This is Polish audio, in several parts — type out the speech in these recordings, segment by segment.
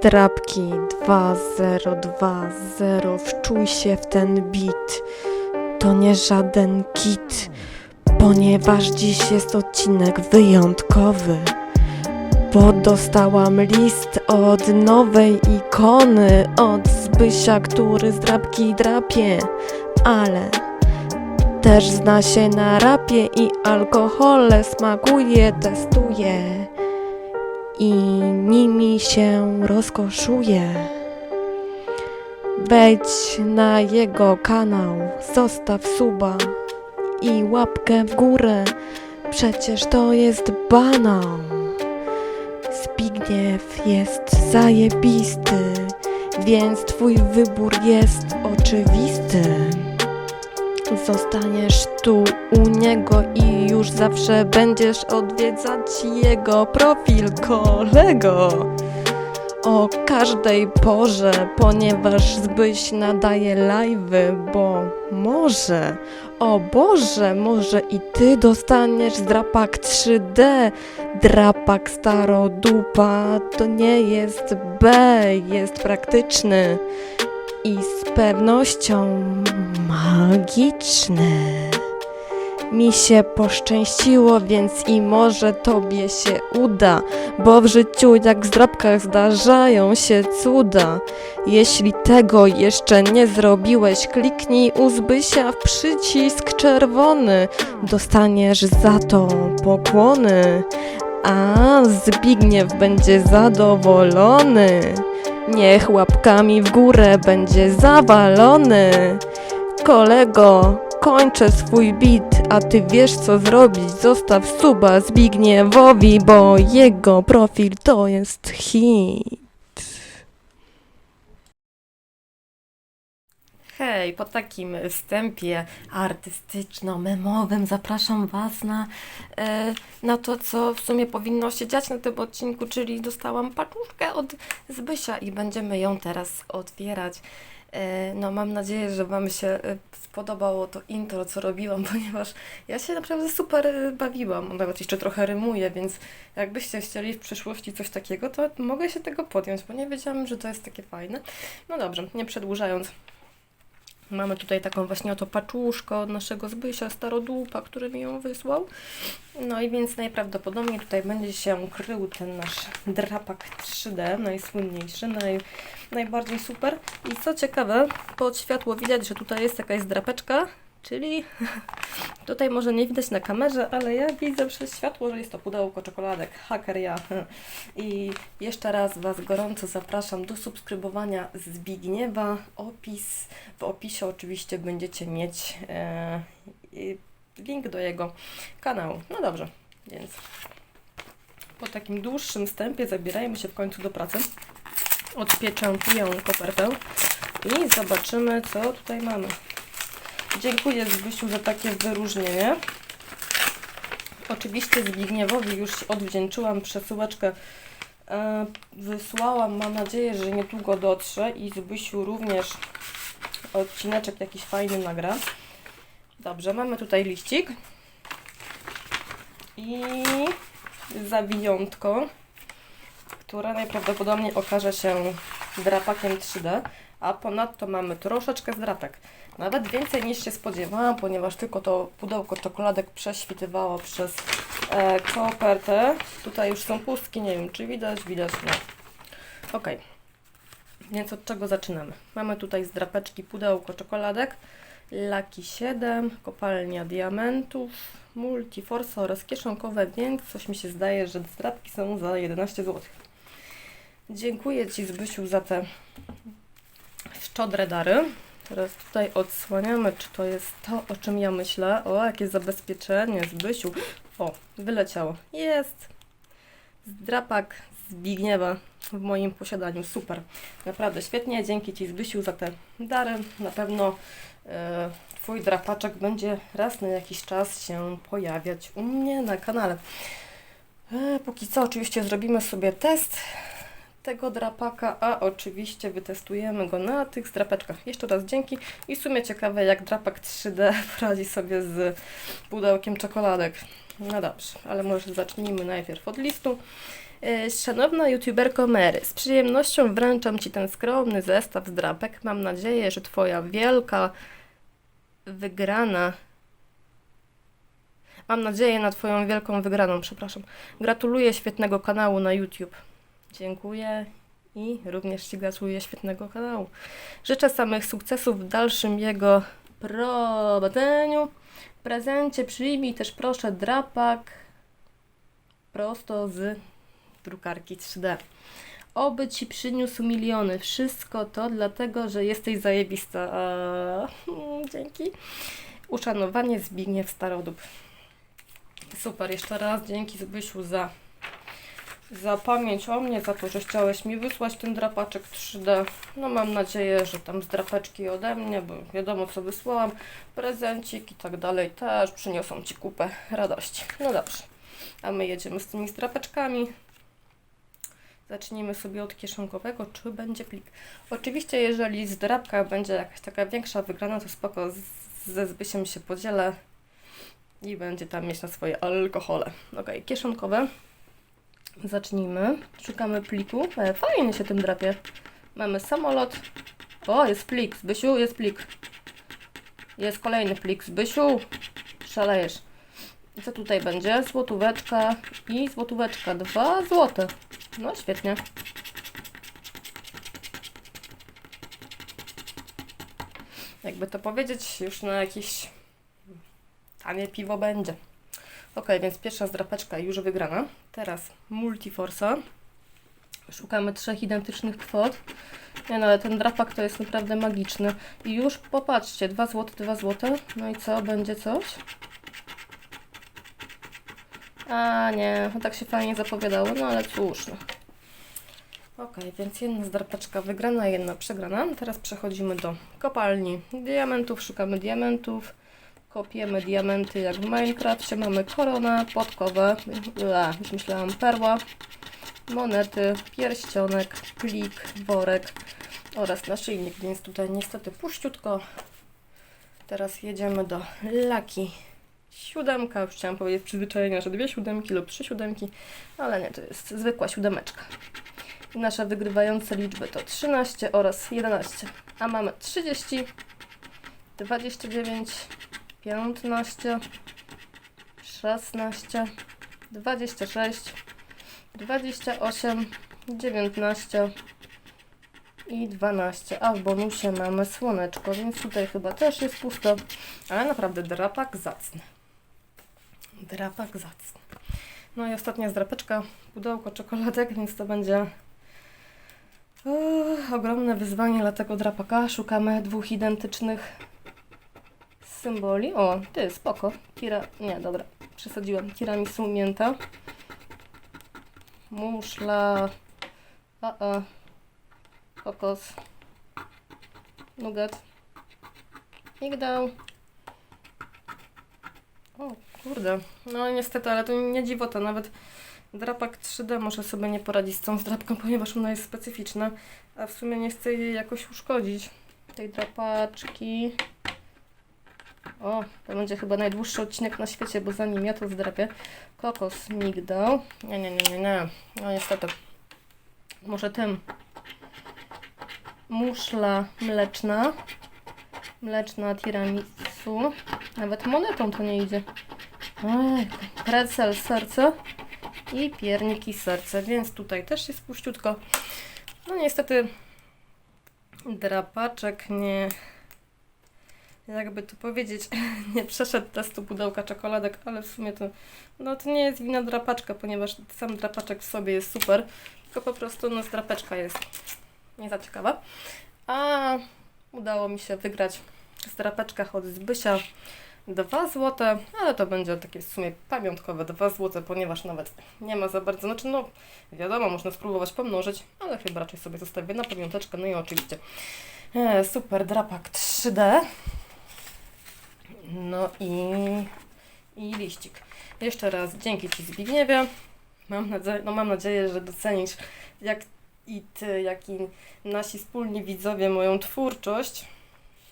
Zdrabki 2020, wczuj się w ten beat. To nie żaden kit, ponieważ dziś jest odcinek wyjątkowy. Bo dostałam list od nowej ikony, od Zbysia, który zdrabki drapie, ale też zna się na rapie i alkohole smakuje, testuje i nimi się rozkoszuje. Wejdź na jego kanał, zostaw suba i łapkę w górę, przecież to jest banał. Zbigniew jest zajebisty, więc twój wybór jest oczywisty. Zostaniesz tu u niego i już zawsze będziesz odwiedzać jego profil kolego. O każdej porze, ponieważ Zbyś nadaje live'y, bo może, o Boże, może i ty dostaniesz drapak 3D. Drapak starodupa to nie jest B, jest praktyczny i z pewnością magiczny. Mi się poszczęściło, więc i może tobie się uda, bo w życiu jak w zdrabkach zdarzają się cuda. Jeśli tego jeszcze nie zrobiłeś, kliknij u Zbysia w przycisk czerwony. Dostaniesz za to pokłony, a Zbigniew będzie zadowolony. Niech łapkami w górę będzie zawalony. Kolego, kończę swój bit, a ty wiesz co zrobić. Zostaw suba Zbigniewowi, bo jego profil to jest hit. Hej, po takim wstępie artystyczno-memowym zapraszam Was na, e, na to, co w sumie powinno się dziać na tym odcinku, czyli dostałam paczuszkę od Zbysia i będziemy ją teraz otwierać. E, No, mam nadzieję, że Wam się e, spodobało to intro, co robiłam, ponieważ ja się naprawdę super e, bawiłam. Nawet jeszcze trochę rymuje, więc jakbyście chcieli w przyszłości coś takiego, to mogę się tego podjąć, bo nie wiedziałam, że to jest takie fajne. No dobrze, nie przedłużając. Mamy tutaj taką właśnie oto paczuszkę od naszego Zbysia, starodupa, który mi ją wysłał. No i więc najprawdopodobniej tutaj będzie się krył ten nasz drapak 3D, najsłynniejszy, naj, najbardziej super. I co ciekawe, pod światło widać, że tutaj jest jakaś drapeczka, czyli tutaj może nie widać na kamerze, ale ja widzę przez światło, że jest to pudełko czekoladek. Haker ja. I jeszcze raz Was gorąco zapraszam do subskrybowania Zbigniewa. Opis, w opisie oczywiście będziecie mieć e, link do jego kanału. No dobrze, więc po takim dłuższym wstępie zabierajmy się w końcu do pracy. Odpieczętuję kopertę i zobaczymy, co tutaj mamy. Dziękuję Zbysiu za takie wyróżnienie. Oczywiście Zbigniewowi już odwdzięczyłam przesyłeczkę. e, Wysłałam, mam nadzieję, że niedługo dotrze i Zbysiu również odcineczek jakiś fajny nagra. Dobrze, mamy tutaj liścik i zawiniątko, które najprawdopodobniej okaże się drapakiem 3D, a ponadto mamy troszeczkę zdrapek. Nawet więcej niż się spodziewałam, ponieważ tylko to pudełko czekoladek prześwitywało przez e, kopertę. Tutaj już są pustki, nie wiem czy widać, widać, no. Ok, więc od czego zaczynamy? Mamy tutaj zdrapeczki pudełko czekoladek, Lucky 7, kopalnia diamentów, multiforsa oraz kieszonkowe, więc coś mi się zdaje, że zdrapki są za 11 zł. Dziękuję Ci Zbysiu za te szczodre dary. Teraz tutaj odsłaniamy, czy to jest to, o czym ja myślę. O, jakie zabezpieczenie, Zbysiu. O, wyleciało. Jest! Zdrapak Zbigniewa w moim posiadaniu. Super. Naprawdę świetnie. Dzięki Ci Zbysiu za te dary. Na pewno e, Twój drapaczek będzie raz na jakiś czas się pojawiać u mnie na kanale. E, póki co oczywiście zrobimy sobie test tego drapaka, a oczywiście wytestujemy go na tych zdrapeczkach. Jeszcze raz dzięki i w sumie ciekawe jak drapak 3D poradzi sobie z pudełkiem czekoladek. No dobrze, ale może zacznijmy najpierw od listu. E, Szanowna youtuberko Mary, z przyjemnością wręczam Ci ten skromny zestaw z drapek. Mam nadzieję, że Twoja wielka wygrana. Mam nadzieję na Twoją wielką wygraną, przepraszam. Gratuluję świetnego kanału na YouTube. Dziękuję i również Ci gratuluję świetnego kanału. Życzę samych sukcesów w dalszym jego prowadzeniu. W prezencie przyjmij też proszę drapak prosto z drukarki 3D. Oby ci przyniósł miliony. Wszystko to dlatego, że jesteś zajebista. Eee, dzięki. Uszanowanie Zbigniew Starodub. Super, jeszcze raz dzięki Zbysiu za, za pamięć o mnie, za to, że chciałeś mi wysłać ten drapaczek 3D. No mam nadzieję, że tam z drapeczki ode mnie, bo wiadomo co wysłałam, prezencik i tak dalej też przyniosą Ci kupę radości. No dobrze, a my jedziemy z tymi strapeczkami. Zacznijmy sobie od kieszonkowego, czy będzie plik. Oczywiście, jeżeli z drapka będzie jakaś taka większa wygrana, to spoko, ze Zbysiem się podzielę i będzie tam mieć na swoje alkohole. Ok, kieszonkowe. Zacznijmy. Szukamy pliku. E, fajnie się tym drapie. Mamy samolot. O, jest plik. Zbysiu, jest plik. Jest kolejny plik. Zbysiu, szalejesz. Co tutaj będzie? Złotóweczka i złotóweczka. Dwa złote. No świetnie. Jakby to powiedzieć, już na jakieś tanie piwo będzie. Ok, więc pierwsza zdrapeczka już wygrana. Teraz Multiforsa. Szukamy trzech identycznych kwot. Nie no, ale ten drapak to jest naprawdę magiczny. I już popatrzcie, 2 zł, 2 zł. No i co, będzie coś? A nie, no tak się fajnie zapowiadało, no ale cóż. No. Ok, więc jedna zdrapeczka wygrana, jedna przegrana. Teraz przechodzimy do kopalni diamentów, szukamy diamentów. Kopiemy diamenty jak w Minecrafcie. Mamy koronę, podkowę, a, już myślałam perła, monety, pierścionek, plik, worek oraz naszyjnik, więc tutaj niestety puściutko. Teraz jedziemy do laki. Siódemka, już chciałam powiedzieć przyzwyczajenia, że dwie siódemki lub trzy siódemki, ale nie, to jest zwykła siódemeczka. I nasze wygrywające liczby to 13 oraz 11, a mamy 30, 29, 15, 16, 26, 28, 19 i 12. A w bonusie mamy słoneczko, więc tutaj chyba też jest pusto, ale naprawdę drapak zacny. Drapak zacny. No i ostatnia zdrapeczka, pudełko czekoladek, więc to będzie ogromne wyzwanie dla tego drapaka. Szukamy dwóch identycznych symboli. O, ty, spoko. Tira... Nie, dobra, przesadziłam. Tiramisu mięta. Muszla. A, a. Kokos. Nugat. Migdał. O, kurde. No niestety, ale to nie dziwota. Nawet drapak 3D może sobie nie poradzić z tą zdrapką, ponieważ ona jest specyficzna. A w sumie nie chcę jej jakoś uszkodzić. Tej drapaczki. O, to będzie chyba najdłuższy odcinek na świecie, bo zanim ja to zdrapię. Kokos, migdał. Nie, nie, nie, nie, nie. No niestety. Może tym. Muszla mleczna. Mleczna tiramisu. Nawet monetą to nie idzie. Ej, Pretzel serce i pierniki serce, więc tutaj też jest puściutko. No niestety drapaczek nie, jakby to powiedzieć, nie przeszedł testu pudełka czekoladek, ale w sumie to, no to nie jest wina drapaczka, ponieważ sam drapaczek w sobie jest super, tylko po prostu no drapeczka jest nie za ciekawa. A udało mi się wygrać w drapeczkach od Zbysia 2 złote, ale to będzie takie w sumie pamiątkowe 2 złote, ponieważ nawet nie ma za bardzo, znaczy no wiadomo, można spróbować pomnożyć, ale chyba raczej sobie zostawię na pamiąteczkę, no i oczywiście e, super drapak 3D. No i, i liścik. Jeszcze raz dzięki Ci Zbigniewie. Mam nadzieję, no mam nadzieję, że docenisz jak i Ty, jak i nasi wspólni widzowie moją twórczość.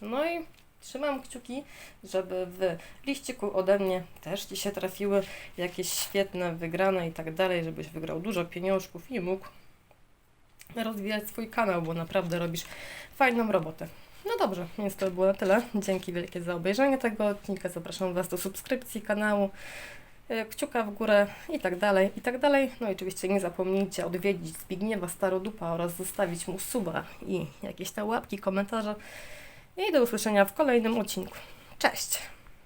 No i Trzymam kciuki, żeby w liściku ode mnie też Ci się trafiły jakieś świetne wygrane i tak dalej, żebyś wygrał dużo pieniążków i mógł rozwijać swój kanał, bo naprawdę robisz fajną robotę. No dobrze, więc to było na tyle. Dzięki wielkie za obejrzenie tego odcinka. Zapraszam Was do subskrypcji kanału, e, kciuka w górę i tak dalej, i tak dalej. No i oczywiście nie zapomnijcie odwiedzić Zbigniewa Starodupa oraz zostawić mu suba i jakieś tam łapki, komentarze. I do usłyszenia w kolejnym odcinku. Cześć!